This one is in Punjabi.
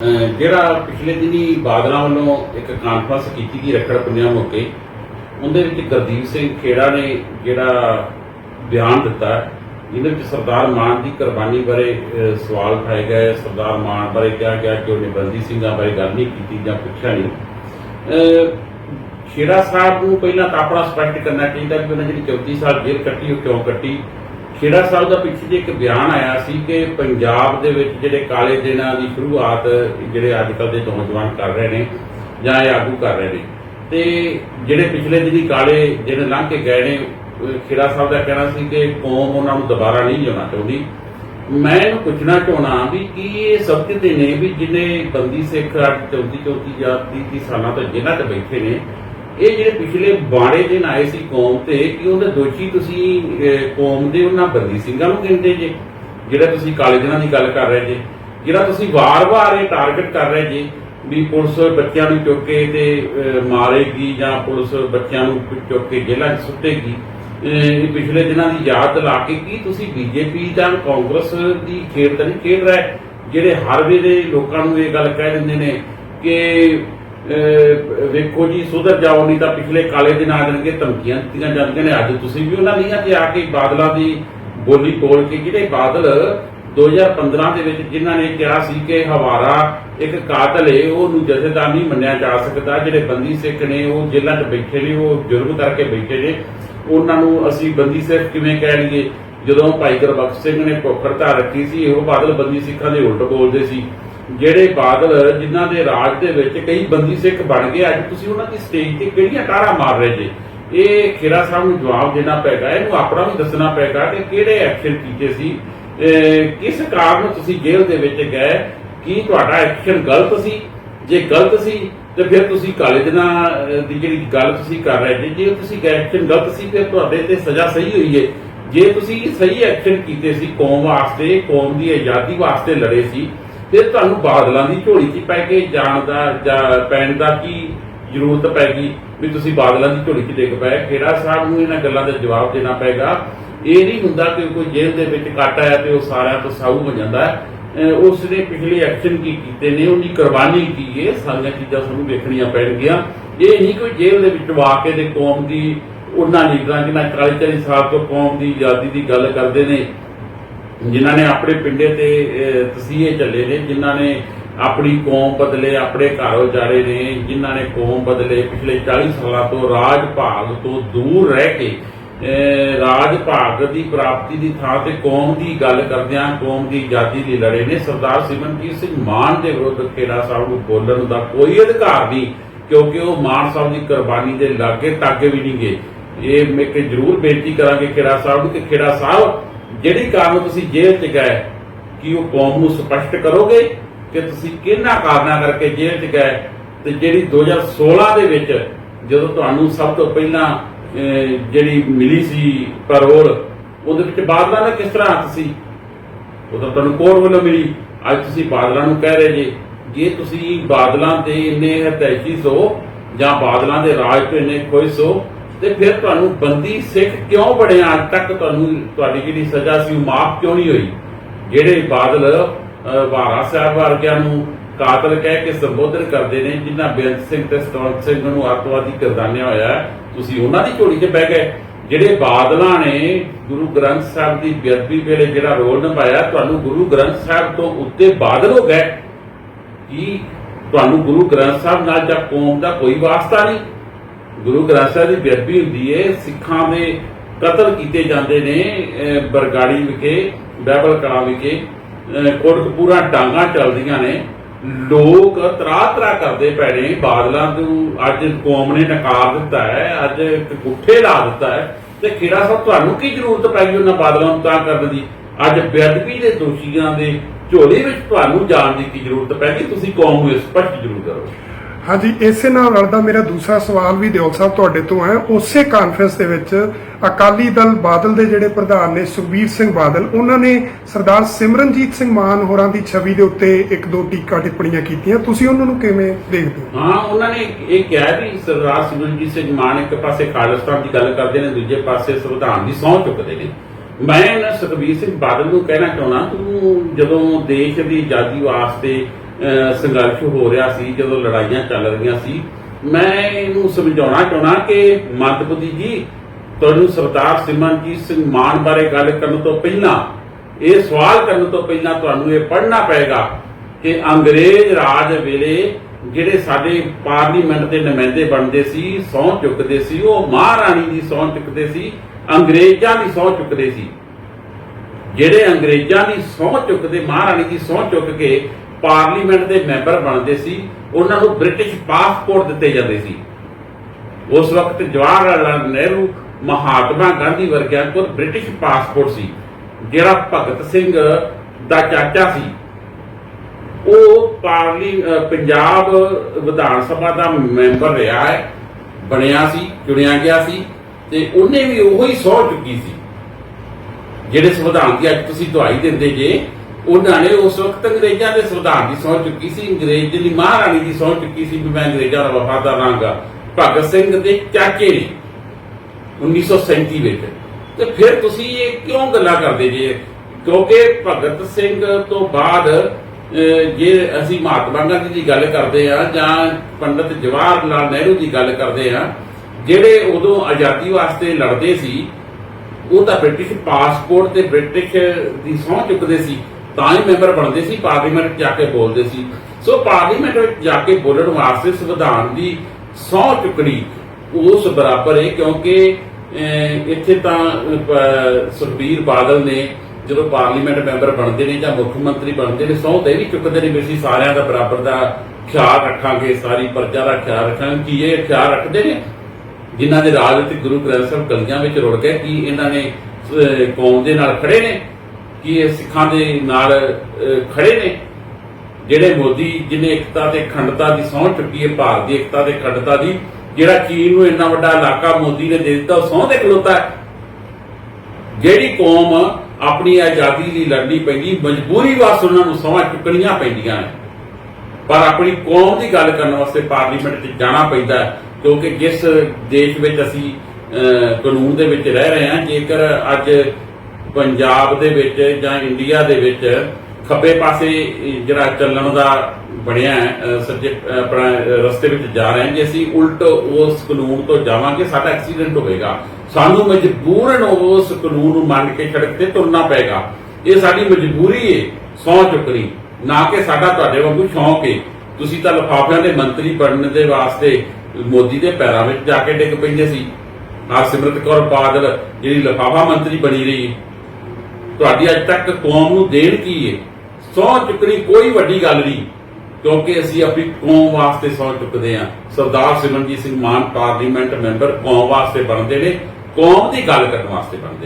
ਜਿਹੜਾ ਪਿਛਲੇ ਦਿਨੀ ਬਾਦਲਾਂ ਵੱਲੋਂ ਇੱਕ ਕਾਨਫਰੰਸ ਕੀਤੀ ਗਈ ਰੱਖੜ ਪੁੰਨਿਆ ਮੌਕੇ, ਉਹਦੇ ਵਿੱਚ ਗੁਰਦੀਪ ਸਿੰਘ ਖੇੜਾ ਨੇ ਜਿਹੜਾ ਬਿਆਨ ਦਿੱਤਾ, ਜਿਹਦੇ ਵਿੱਚ ਸਰਦਾਰ ਮਾਨ ਦੀ ਕੁਰਬਾਨੀ ਬਾਰੇ ਸਵਾਲ ਉਠਾਏ ਗਏ, ਸਰਦਾਰ ਮਾਨ ਬਾਰੇ ਕਿਹਾ ਗਿਆ ਕਿ ਉਹਨੇ ਬੰਦੀ ਸਿੰਘਾਂ ਬਾਰੇ ਗੱਲ ਨਹੀਂ ਕੀਤੀ ਜਾਂ ਪੁੱਛਿਆ ਨਹੀਂ। ਖੇੜਾ ਸਾਹਿਬ ਨੂੰ ਪਹਿਲਾਂ ਤਾਂ ਆਪਣਾ ਸਪਸ਼ਟ ਕਰਨਾ ਚਾਹੀਦਾ ਕਿ ਉਹਨੇ ਜਿਹੜੀ 34 ਸਾਲ ਜੇਲ੍ਹ ਕੱਟੀ, ਉਹ ਕਿਉਂ ਕੱਟੀ? ਖੇੜਾ ਸਾਹਿਬ ਦਾ ਪਿੱਛੇ ਜੇ ਇੱਕ ਬਿਆਨ ਆਇਆ ਸੀ ਕਿ ਪੰਜਾਬ ਦੇ ਵਿੱਚ ਜਿਹੜੇ ਕਾਲੇ ਦਿਨਾਂ ਦੀ ਸ਼ੁਰੂਆਤ ਜਿਹੜੇ ਅੱਜ ਕੱਲ੍ਹ ਦੇ ਨੌਜਵਾਨ ਕਰ ਰਹੇ ਨੇ ਜਾਂ ਇਹ ਆਗੂ ਕਰ ਰਹੇ ਨੇ। ਤੇ ਜਿਹੜੇ ਪਿਛਲੇ ਦਿਨੀ ਕਾਲੇ ਜਿਹੜੇ ਲੰਘ ਕੇ ਗਏ ਨੇ ਖੇੜਾ ਸਾਹਿਬ ਦਾ ਕਹਿਣਾ ਸੀ ਕਿ ਕੌਮ ਉਹਨਾਂ ਨੂੰ ਦੁਬਾਰਾ ਨਹੀਂ ਜਿਉਣਾ ਚਾਹੁੰਦੀ। ਮੈਂ ਇਹਨੂੰ ਪੁੱਛਣਾ ਚਾਹਣਾ ਵੀ ਕੀ ਇਹ ਸਮਝਦੇ ਨੇ ਵੀ ਜਿਹਨੇ ਬੰਦੀ ਸਿੱਖ ਅੱਜ 34 34 ਜਾਂ 30 30 ਸਾਲਾਂ ਤੋਂ ਜੇਲ੍ਹਾਂ 'ਚ ਬੈਠੇ ਨੇ ਇਹ ਜਿਹੜੇ ਪਿਛਲੇ ਬਾੜੇ ਦਿਨ ਆਏ ਸੀ ਕੌਮ ਤੇ ਕਿ ਉਹਦੇ ਦੋਸ਼ੀ ਤੁਸੀਂ ਅਹ, ਕੌਮ ਦੇ ਉਹਨਾਂ ਬੰਦੀ ਸਿੰਘਾਂ ਨੂੰ ਕਹਿੰਦੇ ਜੇ ਜਿਹੜਾ ਤੁਸੀਂ ਕਾਲੇ ਦੀ ਗੱਲ ਕਰ ਰਹੇ ਜੇ ਜਿਹੜਾ ਤੁਸੀਂ ਵਾਰ-ਵਾਰ ਇਹ ਟਾਰਗੇਟ ਕਰ ਰਹੇ ਜੇ ਵੀ ਪੁਲਿਸ ਬੱਚਿਆਂ ਨੂੰ ਚੁੱਕ ਕੇ ਤੇ ਅਹ, ਮਾਰੇਗੀ ਜਾਂ ਪੁਲਿਸ ਬੱਚਿਆਂ ਨੂੰ ਚੁੱਕ ਕੇ ਜੇਲ੍ਹਾਂ 'ਚ ਸੁੱਟੇਗੀ ਅਹ, ਇਹ ਪਿਛਲੇ ਦਿਨਾਂ ਦੀ ਯਾਦ ਦਿਲਾ ਕੇ ਕੀ ਤੁਸੀਂ ਬੀਜੇਪੀ ਜਾਂ ਕਾਂਗਰਸ ਦੀ ਖੇਡ ਤਾਂ ਨਹੀਂ ਖੇਡ ਰਹੇ ਜਿਹੜੇ ਹਰ ਵੇਲੇ ਲੋਕਾਂ ਨੂੰ ਇਹ ਗੱਲ ਕਹਿ ਦਿੰਦੇ ਨੇ ਕਿ ਵੇਖੋ ਜੀ, ਸੁਧਰ ਜਾਓ, ਨਹੀਂ ਤਾਂ ਪਿਛਲੇ ਕਾਲੇ ਦਿਨ ਆ ਜਾਣਗੇ, ਧਮਕੀਆਂ ਦਿੱਤੀਆਂ ਜਾਂਦੀਆਂ ਨੇ। ਅੱਜ ਤੁਸੀਂ ਵੀ ਉਹਨਾਂ ਦੀਆਂ ਤੇ ਆ ਕੇ ਬਾਦਲਾਂ ਦੀ ਬੋਲੀ ਬੋਲ ਕੇ, ਜਿਹੜੇ ਬਾਦਲ 2015 ਦੇ ਵਿੱਚ ਜਿਨ੍ਹਾਂ ਨੇ ਕਿਹਾ ਸੀ ਕਿ ਹਵਾਰਾ ਇੱਕ ਕਾਤਲ ਹੈ ਉਹਨੂੰ ਜਥੇਦਾਰ ਨਹੀਂ ਮੰਨਿਆ ਜਾ ਸਕਦਾ। ਜਿਹੜੇ ਬੰਦੀ ਸਿੱਖ ਨੇ, ਉਹ ਜੇਲ੍ਹਾਂ 'ਚ ਬੈਠੇ ਨੇ, ਉਹ ਜੁਰਮ ਕਰਕੇ ਬੈਠੇ ਨੇ। ਉਹਨਾਂ ਨੂੰ ਅਸੀਂ ਬੰਦੀ ਸਿੱਖ ਕਿਵੇਂ ਕਹਿ ਲਈਏ? ਜਦੋਂ ਭਾਈ ਗੁਰਬਖਸ਼ ਸਿੰਘ ਨੇ ਕੋਖੜਤਾ ਰੱਖੀ ਸੀ ਉਹ ਬਾਦਲ ਬੰਦੀ ਸਿੱਖਾਂ ਦੇ ਉਲਟ ਬੋਲਦੇ ਸੀ। ਜਿਹੜੇ ਬਾਦਲ ਜਿਨ੍ਹਾਂ ਦੇ ਰਾਜ ਦੇ ਵਿੱਚ ਕਈ ਬੰਦੀ ਸਿੱਖ ਬਣ ਗਏ, ਅੱਜ ਤੁਸੀਂ ਉਹਨਾਂ ਦੀ ਸਟੇਜ ਤੇ ਕਿਹੜੀਆਂ ਟਾਰਾਂ ਮਾਰ ਰਹੇ ਜੇ? ਇਹ ਖੇਰਾ ਸਾਹਿਬ ਨੂੰ ਜਵਾਬ ਦੇਣਾ ਪੈਗਾ ਇਹਨੂੰ ਆਪਣਾ ਵੀ ਦੱਸਣਾ ਪੈਗਾ ਕਿ ਕਿਹੜੇ ਐਕਸ਼ਨ ਕੀਤੇ ਸੀ। ਕਿਸ ਕਾਰਨ ਤੁਸੀਂ ਜੇਲ੍ਹ ਦੇ ਵਿੱਚ ਗਏ? ਕੀ ਤੁਹਾਡਾ ਐਕਸ਼ਨ ਗਲਤ ਸੀ? ਜੇ ਗਲਤ ਸੀ, ਤੇ ਫਿਰ ਤੁਸੀਂ ਕਾਲੇ ਦਿਨਾਂ ਦੀ ਜਿਹੜੀ ਗੱਲ ਤੁਸੀਂ ਕਰ ਰਹੇ ਜੇ ਜੇ ਤੁਸੀਂ ਐਕਸ਼ਨ ਗਲਤ ਸੀ, ਫਿਰ ਤੁਹਾਡੇ ਤੇ ਸਜ਼ਾ ਸਹੀ ਹੋਈ ਹੈ ਜੇ ਤੁਸੀਂ ਸਹੀ ਐਕਸ਼ਨ ਕੀਤੇ ਸੀ, ਕੌਮ ਵਾਸਤੇ, ਕੌਮ ਦੀ ਆਜ਼ਾਦੀ ਵਾਸਤੇ ਲੜੇ ਸੀ ਤੇ ਤੁਹਾਨੂੰ ਬਾਦਲਾਂ ਦੀ ਝੋਲੀ 'ਚ ਪੈ ਕੇ ਜਾਣ ਦਾ ਜਾਂ ਪੈਣ ਦਾ ਕੀ ਜ਼ਰੂਰਤ ਪੈ ਗਈ? ਵੀ ਤੁਸੀਂ ਬਾਦਲਾਂ ਦੀ ਝੋਲੀ 'ਚ ਡਿੱਗ ਪਏ, ਖੇੜਾ ਸਾਹਿਬ ਨੂੰ ਇਹਨਾਂ ਗੱਲਾਂ ਦਾ ਜਵਾਬ ਦੇਣਾ ਪਏਗਾ। ਇਹ ਨਹੀਂ ਹੁੰਦਾ ਕਿ ਕੋਈ ਜੇਲ੍ਹ ਦੇ ਵਿੱਚ ਕੱਟ ਆਇਆ ਤੇ ਉਹ ਸਾਰਿਆਂ ਤੋਂ ਸਾਊ ਹੋ ਜਾਂਦਾ। ਹੈ ਉਸ ਨੇ ਪਿਛਲੇ ਐਕਸ਼ਨ ਕੀ ਕੀਤੇ ਨੇ, ਉਹਦੀ ਕੁਰਬਾਨੀ ਕੀ ਹੈ? ਸਾਰੀਆਂ ਚੀਜ਼ਾਂ ਸਾਨੂੰ ਵੇਖਣੀਆਂ ਪੈਣਗੀਆਂ। ਇਹ ਨਹੀਂ ਕੋਈ ਜੇਲ੍ਹ ਦੇ ਵਿੱਚ ਵਾ ਕੇ ਦੇ ਕੌਮ ਦੀ ਉਹਨਾਂ ਲੀਡਰਾਂ ਜਿਹਨਾਂ 40 40 ਸਾਲ ਤੋਂ ਕੌਮ ਦੀ ਆਜ਼ਾਦੀ ਦੀ ਗੱਲ ਕਰਦੇ ਨੇ। ਜਿਨ੍ਹਾਂ ਨੇ ਆਪਣੇ ਪਿੰਡੇ ਤੇ ਤਸੀਹੇ ਚੱਲੇ ਨੇ, ਜਿਨ੍ਹਾਂ ਨੇ ਆਪਣੀ ਕੌਮ ਬਦਲੇ, ਆਪਣੇ ਘਰ ਉਜਾੜੇ ਨੇ, ਜਿਨ੍ਹਾਂ ਨੇ ਕੌਮ ਬਦਲੇ ਪਿਛਲੇ 40 ਸਾਲਾਂ ਤੋਂ ਰਾਜ ਭਾਗ ਤੋਂ ਦੂਰ ਰਹਿ ਕੇ ਰਾਜ ਭਾਗ ਦੀ ਪ੍ਰਾਪਤੀ ਦੀ ਥਾਂ ਤੇ ਕੌਮ ਦੀ ਗੱਲ ਕਰਦਿਆਂ ਕੌਮ ਦੀ ਆਜ਼ਾਦੀ ਦੀ ਲੜੇ ਨੇ। ਸਰਦਾਰ ਸਿਮਰਨਜੀਤ ਸਿੰਘ ਮਾਨ ਦੇ ਵਿਰੁੱਧ ਖੇੜਾ ਸਾਹਿਬ ਨੂੰ ਬੋਲਣ ਦਾ ਕੋਈ ਅਧਿਕਾਰ ਨਹੀਂ, ਕਿਉਂਕਿ ਉਹ ਮਾਨ ਸਾਹਿਬ ਦੀ ਕੁਰਬਾਨੀ ਦੇ ਲਾਗੇ ਤਾਗੇ ਵੀ ਨਹੀਂ ਗਏ। ਇਹ ਮੈਂ ਕਿ ਜ਼ਰੂਰ ਬੇਨਤੀ ਕਰਾਂਗੇ ਖੇੜਾ ਸਾਹਿਬ ਨੂੰ ਕਿ ਖੇੜਾ ਸਾਹਿਬ ਜਿਹੜੀ ਕਾਰਨ ਤੁਸੀਂ ਜੇਲ੍ਹ 'ਚ ਗਏ, ਕੀ ਉਹ ਕੌਮ ਨੂੰ ਸਪਸ਼ਟ ਕਰੋਗੇ ਕਿ ਤੁਸੀਂ ਕਿਹਨਾਂ ਕਾਰਨਾਂ ਕਰਕੇ ਜੇਲ੍ਹ 'ਚ ਗਏ? ਤੇ ਜਿਹੜੀ 2016 ਦੇ ਵਿੱਚ ਜਦੋਂ ਤੁਹਾਨੂੰ ਸਭ ਤੋਂ ਪਹਿਲਾਂ ਜਿਹੜੀ ਮਿਲੀ ਸੀ ਪਰੋਲ, ਉਹਦੇ ਵਿੱਚ ਬਾਦਲਾਂ ਦਾ ਕਿਸ ਤਰ੍ਹਾਂ ਹੱਥ ਸੀ? ਉਹ ਤਾਂ ਤੁਹਾਨੂੰ ਕੋਰਟ ਵੱਲੋਂ ਮਿਲੀ। ਅੱਜ ਤੁਸੀਂ ਬਾਦਲਾਂ ਨੂੰ ਕਹਿ ਰਹੇ ਜੇ। ਜੇ ਤੁਸੀਂ ਬਾਦਲਾਂ ਤੇ ਇੰਨੇ ਹਤੈਸ਼ੀ ਸੋ ਜਾਂ ਬਾਦਲਾਂ ਦੇ ਰਾਜ ਤੋਂ ਇੰਨੇ ਖੁਸ਼ ਹੋ ਤੇ ਫਿਰ ਤੁਹਾਨੂੰ ਬੰਦੀ ਸਿੱਖ ਕਿਉਂ ਬਣਿਆ ਅੱਜ ਤੱਕ ਤੁਹਾਨੂੰ ਤੁਹਾਡੀ ਜਿਹੜੀ ਸਜ਼ਾ ਸੀ ਉਹ ਮਾਫ ਕਿਉਂ ਨਹੀਂ ਹੋਈ? ਜਿਹੜੇ ਬਾਦਲ ਵਾਰਾ ਸਾਹਿਬ ਵਰਗਿਆਂ ਨੂੰ ਕਾਤਲ ਕਹਿ ਕੇ ਸੰਬੋਧਨ ਕਰਦੇ ਨੇ, ਜਿਨ੍ਹਾਂ ਬੇਅੰਤ ਸਿੰਘ ਤੇ ਸਤਵੰਤ ਸਿੰਘ ਨੂੰ ਅੱਤਵਾਦੀ ਕਰਦਾਨਿਆ ਹੋਇਆ ਤੁਸੀਂ ਉਹਨਾਂ ਦੀ ਝੋਲੀ 'ਚ ਬਹਿ ਗਏ। ਜਿਹੜੇ ਬਾਦਲਾਂ ਨੇ ਗੁਰੂ ਗ੍ਰੰਥ ਸਾਹਿਬ ਦੀ ਬੇਅਦਬੀ ਵੇਲੇ ਜਿਹੜਾ ਰੋਲ ਨਿਭਾਇਆ, ਤੁਹਾਨੂੰ ਗੁਰੂ ਗ੍ਰੰਥ ਸਾਹਿਬ ਤੋਂ ਉੱਤੇ ਬਾਦਲ ਹੋ ਗਏ। ਕੀ ਤੁਹਾਨੂੰ ਗੁਰੂ ਗ੍ਰੰਥ ਸਾਹਿਬ ਨਾਲ ਜਾਂ ਕੌਮ ਦਾ ਕੋਈ ਵਾਸਤਾ ਨਹੀਂ? ਗੁਰੂ ਗ੍ਰੰਥ ਸਾਹਿਬ ਦੀ ਬੇਅਦਬੀ ਹੁੰਦੀ ਏ, ਸਿੱਖਾਂ ਦੇ ਕਤਲ ਕੀਤੇ ਜਾਂਦੇ ਨੇ ਬਰਗਾੜੀ ਵਿਖੇ ਬਾਈਬਲ ਕਲਾ ਵਿਖੇ ਕੋਟਕਪੂਰਾ ਡਾਂਗਾ ਚੱਲਦੀਆਂ ਨੇ। ਲੋਕ ਤਰਾ ਤਰਾ ਕਰਦੇ ਪੈ ਨੇ, ਬਾਦਲਾਂ ਨੂੰ ਅੱਜ ਕੌਮ ਨੇ ਨਕਾਰ ਦਿੱਤਾ ਹੈ, ਅੱਜ ਗੁੱਠੇ ਲਾ ਦਿੱਤਾ ਹੈ। ਤੇ ਖੇੜਾ ਸਾਹਿਬ, ਤੁਹਾਨੂੰ ਕੀ ਜ਼ਰੂਰਤ ਪੈ ਗਈ ਉਹਨਾਂ ਬਾਦਲਾਂ ਨੂੰ ਤਾਂ ਕਰਨ ਦੀ? ਅੱਜ ਬੇਅਦਬੀ ਦੇ ਦੋਸ਼ੀਆਂ ਦੇ ਝੋਲੇ ਵਿੱਚ ਤੁਹਾਨੂੰ ਜਾਣ ਦੀ ਕੀ ਜ਼ਰੂਰਤ ਪੈ ਗਈ ਤੁਸੀਂ ਕੌਮ ਨੂੰ ਇਹ ਸਪਸ਼ਟ ਜ਼ਰੂਰ ਕਰੋ। ਹਾਂਜੀ, ਇਸੇ ਨਾਲ ਰਲਦਾ ਮੇਰਾ ਦੂਸਰਾ ਸਵਾਲ ਵੀ ਦਿਓਲ ਸਾਹਿਬ ਤੁਹਾਡੇ ਤੋਂ ਹੈ। ਉਸੇ ਕਾਨਫਰੰਸ ਦੇ ਵਿੱਚ ਅਕਾਲੀ ਦਲ ਬਾਦਲ ਦੇ ਜਿਹੜੇ ਪ੍ਰਧਾਨ ਨੇ, ਸੁਖਬੀਰ ਸਿੰਘ ਬਾਦਲ, ਉਹਨਾਂ ਨੇ ਸਰਦਾਰ ਸਿਮਰਨਜੀਤ ਸਿੰਘ ਮਾਨ ਹੋਰਾਂ ਦੀ ਛਵੀ ਦੇ ਉੱਤੇ ਇੱਕ ਦੋ ਟੀਕਾ ਟਿੱਪਣੀਆਂ ਕੀਤੀਆਂ। ਤੁਸੀਂ ਉਹਨਾਂ ਨੂੰ ਕਿਵੇਂ ਦੇਖਦੇ ਹੋ? ਹਾਂ, ਉਹਨਾਂ ਨੇ ਇਹ ਕਿਹਾ ਵੀ ਸਰਦਾਰ ਸਿਮਰਨਜੀਤ ਸਿੰਘ ਮਾਨ ਇੱਕ ਪਾਸੇ ਖਾਲਿਸਤਾਨ ਦੀ ਗੱਲ ਕਰਦੇ ਨੇ, ਦੂਜੇ ਪਾਸੇ ਸੰਵਿਧਾਨ ਦੀ ਸਹੁੰ ਚੁੱਕਦੇ ਨੇ। ਮੈਂ ਸੁਖਬੀਰ ਸਿੰਘ ਬਾਦਲ ਨੂੰ ਕਹਿਣਾ ਚਾਹੁੰਦਾ, ਤੂੰ ਜਦੋਂ ਦੇਸ਼ ਦੀ ਆਜ਼ਾਦੀ ਵਾਸਤੇ ਸੰਘਰਸ਼ ਹੋ ਰਿਹਾ ਸੀ, ਜਦੋਂ ਲੜਾਈਆਂ ਚੱਲ ਰਹੀਆਂ ਸੀ, ਮੈਂ ਇਹਨੂੰ ਸਮਝਾਉਣਾ ਚਾਹਣਾ ਕਿ ਮਤਬੁੱਧੀ ਜੀ, ਤੁਹਾਨੂੰ ਸਰਦਾਰ ਸਿਮਰਨਜੀਤ ਸਿੰਘ ਮਾਨ ਬਾਰੇ ਗੱਲ ਕਰਨ ਤੋਂ ਪਹਿਲਾਂ, ਇਹ ਸਵਾਲ ਕਰਨ ਤੋਂ ਪਹਿਲਾਂ ਤੁਹਾਨੂੰ ਇਹ ਪੜ੍ਹਨਾ ਪਏਗਾ ਕਿ ਅੰਗਰੇਜ਼ ਰਾਜ ਵੇਲੇ ਜਿਹੜੇ ਸਾਡੇ ਪਾਰਲੀਮੈਂਟ ਦੇ ਨੁਮਾਇੰਦੇ ਬਣਦੇ ਸੀ, ਸਹੁੰ ਚੁੱਕਦੇ ਸੀ, ਉਹ ਮਹਾਰਾਣੀ ਦੀ ਸਹੁੰ ਚੁੱਕਦੇ ਸੀ, ਅੰਗਰੇਜ਼ਾਂ ਦੀ ਸਹੁੰ ਚੁੱਕਦੇ ਸੀ। ਜਿਹੜੇ ਅੰਗਰੇਜ਼ਾਂ ਦੀ ਸਹੁੰ ਚੁੱਕਦੇ, ਮਹਾਰਾਣੀ ਦੀ ਸਹੁੰ ਚੁੱਕ ਕੇ ਪਾਰਲੀਮੈਂਟ ਦੇ ਮੈਂਬਰ ਬਣਦੇ ਸੀ, ਉਹਨਾਂ ਨੂੰ ਬ੍ਰਿਟਿਸ਼ ਪਾਸਪੋਰਟ ਦਿੱਤੇ ਜਾਂਦੇ ਸੀ। ਉਸ ਵਕਤ ਜਵਾਹਰ ਲਾਲ ਨਹਿਰੂ, ਮਹਾਤਮਾ ਗਾਂਧੀ ਵਰਗਿਆਂ ਕੋਲ ਬ੍ਰਿਟਿਸ਼ ਪਾਸਪੋਰਟ ਸੀ, ਜਿਹੜਾ ਭਗਤ ਸਿੰਘ ਦਾ ਚਾਚਾ ਸੀ। ਉਹ ਪਾਰਲੀ ਪੰਜਾਬ ਵਿਧਾਨ ਸਭਾ ਦਾ ਮੈਂਬਰ ਰਿਹਾ ਹੈ, ਬਣਿਆ ਸੀ, ਚੁਣਿਆ ਗਿਆ ਸੀ, ਤੇ ਉਹਨੇ ਵੀ ਉਹੀ ਹੀ ਸਹੁੰ ਚੁੱਕੀ ਸੀ, ਜਿਹੜੇ ਸੰਵਿਧਾਨ ਦੀ ਅੱਜ ਤੁਸੀਂ ਦਵਾਈ ਦਿੰਦੇ ਜੇ। ਉਹਨਾਂ ਨੇ ਉਸ ਵਕਤ ਅੰਗਰੇਜ਼ਾਂ ਦੇ ਸੰਵਿਧਾਨ ਦੀ ਸਹੁੰ ਚੁੱਕੀ ਸੀ, ਅੰਗਰੇਜ਼ ਦੀ ਮਹਾਰਾਣੀ ਦੀ ਸਹੁੰ ਚੁੱਕੀ ਸੀ ਵੀ ਮੈਂ ਅੰਗਰੇਜ਼ਾਂ ਦਾ ਵਫਾਦਾਰ ਰਹਾਂਗਾ। ਭਗਤ ਸਿੰਘ ਦੇ ਚਾਚੇ ਨੇ 1937 ਵਿੱਚ। ਤੇ ਫਿਰ ਤੁਸੀਂ ਇਹ ਕਿਉਂ ਗੱਲਾਂ ਕਰਦੇ ਜੇ? ਕਿਉਂਕਿ ਭਗਤ ਸਿੰਘ ਤੋਂ ਬਾਅਦ ਜੇ ਅਸੀਂ ਮਹਾਤਮਾ ਗਾਂਧੀ ਦੀ ਗੱਲ ਕਰਦੇ ਆ ਜਾਂ ਪੰਡਤ ਜਵਾਹਰ ਲਾਲ ਨਹਿਰੂ ਦੀ ਗੱਲ ਕਰਦੇ ਆ ਜਿਹੜੇ ਉਦੋਂ ਆਜ਼ਾਦੀ ਵਾਸਤੇ ਲੜਦੇ ਸੀ, ਉਹ ਤਾਂ ਬ੍ਰਿਟਿਸ਼ ਪਾਸਪੋਰਟ ਤੇ ਬ੍ਰਿਟਿਸ਼ ਦੀ ਸਹੁੰ ਚੁੱਕਦੇ ਸੀ। ਤਾਂ ਹੀ ਮੈਂਬਰ ਬਣਦੇ ਸੀ, ਪਾਰਲੀਮੈਂਟ ਜਾ ਕੇ ਬੋਲਦੇ ਸੀ। ਸੋ ਪਾਰਲੀਮੈਂਟ ਵਿੱਚ ਜਾ ਕੇ ਬੋਲਣ ਵਾਸਤੇ ਸੰਵਿਧਾਨ ਦੀ ਸਹੁੰ ਚੁੱਕਣੀ ਉਸ ਬਰਾਬਰ ਹੈ, ਕਿਉਂਕਿ ਇੱਥੇ ਤਾਂ ਸੁਖਬੀਰ ਬਾਦਲ ਨੇ ਜਦੋਂ ਪਾਰਲੀਮੈਂਟ ਮੈਂਬਰ ਬਣਦੇ ਨੇ ਜਾਂ ਮੁੱਖ ਮੰਤਰੀ ਬਣਦੇ ਨੇ ਸਹੁੰ ਤੇ ਵੀ ਚੁੱਕਦੇ ਨੇ, ਵੀ ਅਸੀਂ ਸਾਰਿਆਂ ਦਾ ਬਰਾਬਰ ਦਾ ਖਿਆਲ ਰੱਖਾਂਗੇ, ਸਾਰੀ ਪ੍ਰਜਾ ਦਾ ਖਿਆਲ ਰੱਖਾਂਗੇ, ਕੀ ਇਹ ਖਿਆਲ ਰੱਖਦੇ ਨੇ? ਜਿਨ੍ਹਾਂ ਦੇ ਰਾਜਨੀਤਿਕ ਗੁਰੂ ਗ੍ਰੰਥ ਸਾਹਿਬ ਗਲੀਆਂ ਵਿੱਚ ਰੁੜ ਗਏ, ਕੀ ਇਹਨਾਂ ਨੇ ਕੌਮ ਦੇ ਨਾਲ ਖੜੇ ਨੇ? ਕੀ ਇਹ ਸਿੱਖਾਂ ਦੇ ਨਾਲ ਖੜੇ ਨੇ? ਜਿਹੜੇ ਮੋਦੀ ਜਿਹਨੇ ਇਕਤਾ ਤੇ ਅਖੰਡਤਾ ਦੀ ਸਹੁੰ ਚੁੱਕੀ ਹੈ ਭਾਰਤ ਦੀ ਇਕਤਾ ਤੇ ਅਖੰਡਤਾ ਦੀ ਜਿਹੜਾ ਚੀਨ ਨੂੰ ਇੰਨਾ ਵੱਡਾ ਇਲਾਕਾ ਮੋਦੀ ਨੇ ਦੇ ਦਿੱਤਾ ਉਹ ਸਹੁੰ ਤੇ ਖਲੋਤਾ ਜਿਹੜੀ ਕੌਮ ਆਪਣੀ ਆਜ਼ਾਦੀ ਲਈ ਲੜਨੀ ਪੈਂਦੀ ਮਜਬੂਰੀ ਵਾਸ ਉਹਨਾਂ ਨੂੰ ਸਹੁੰ ਚੁੱਕਣੀਆਂ ਪੈਂਦੀਆਂ ਨੇ। ਪਰ ਆਪਣੀ ਕੌਮ ਦੀ ਗੱਲ ਕਰਨ ਵਾਸਤੇ ਪਾਰਲੀਮੈਂਟ 'ਚ ਜਾਣਾ ਪੈਂਦਾ ਕਿਉਂਕਿ ਜਿਸ ਦੇਸ਼ ਵਿੱਚ ਅਸੀਂ ਅਹ, ਕਾਨੂੰਨ ਦੇ ਵਿੱਚ ਰਹਿ ਰਹੇ ਹਾਂ ਜੇਕਰ ਅੱਜ ਪੰਜਾਬ ਦੇ ਵਿੱਚ ਜਾਂ ਇੰਡੀਆ ਦੇ ਵਿੱਚ ਖੱਬੇ ਪਾਸੇ ਜਿਹੜਾ ਚੱਲਣ ਦਾ ਬਣਿਆ ਸੱਜੇ ਰਸਤੇ ਵਿੱਚ ਜਾ ਰਹੇ ਹਾਂ ਜੇ ਅਸੀਂ, ਉਲਟ ਉਸ ਕਾਨੂੰਨ ਤੋਂ ਜਾਵਾਂਗੇ, ਸਾਡਾ ਐਕਸੀਡੈਂਟ ਹੋਵੇਗਾ। ਸਾਨੂੰ ਮਜਬੂਰਨ ਉਸ ਕਾਨੂੰਨ ਨੂੰ ਮੰਨ ਕੇ ਸੜਕ ਤੇ ਤੁਰਨਾ ਪਏਗਾ। ਇਹ ਸਾਡੀ ਮਜਬੂਰੀ ਏ, ਸਹੁੰ ਚੁੱਕਣੀ। ਨਾ ਕਿ ਸਾਡਾ ਤੁਹਾਡੇ ਵਾਂਗੂ ਸ਼ੌਂਕ ਏ। ਤੁਸੀਂ ਤਾਂ ਲਿਫਾਫਿਆਂ ਦੇ ਮੰਤਰੀ ਬਣਨ ਦੇ ਵਾਸਤੇ ਮੋਦੀ ਦੇ ਪੈਰਾਂ ਵਿੱਚ ਜਾ ਕੇ ਡਿੱਗ ਪੈਂਦੇ ਸੀ। ਹਰਸਿਮਰਤ ਕੌਰ ਬਾਦਲ, ਜਿਹੜੀ ਲਫ਼ਾਫਾ ਮੰਤਰੀ ਬਣੀ ਰਹੀ ਤੁਹਾਡੀ ਅੱਜ ਤੱਕ ਕੌਮ ਨੂੰ ਦੇਣ ਕੀ ਹੈ ਸਹੁੰ ਚੁੱਕਣੀ ਕੋਈ ਵੱਡੀ ਗੱਲ ਨਹੀਂ, ਕਿਉਂਕਿ ਅਸੀਂ ਆਪਣੀ ਕੌਮ ਵਾਸਤੇ ਸਹੁੰ ਚੁੱਕਦੇ ਹਾਂ। ਸਰਦਾਰ ਸਿਮਰਨਜੀਤ ਸਿੰਘ ਮਾਨ ਪਾਰਲੀਮੈਂਟ ਮੈਂਬਰ ਕੌਮ ਵਾਸਤੇ ਬਣਦੇ ਨੇ, ਕੌਮ ਦੀ ਗੱਲ ਕਰਨ ਵਾਸਤੇ ਬਣਦੇ ਨੇ।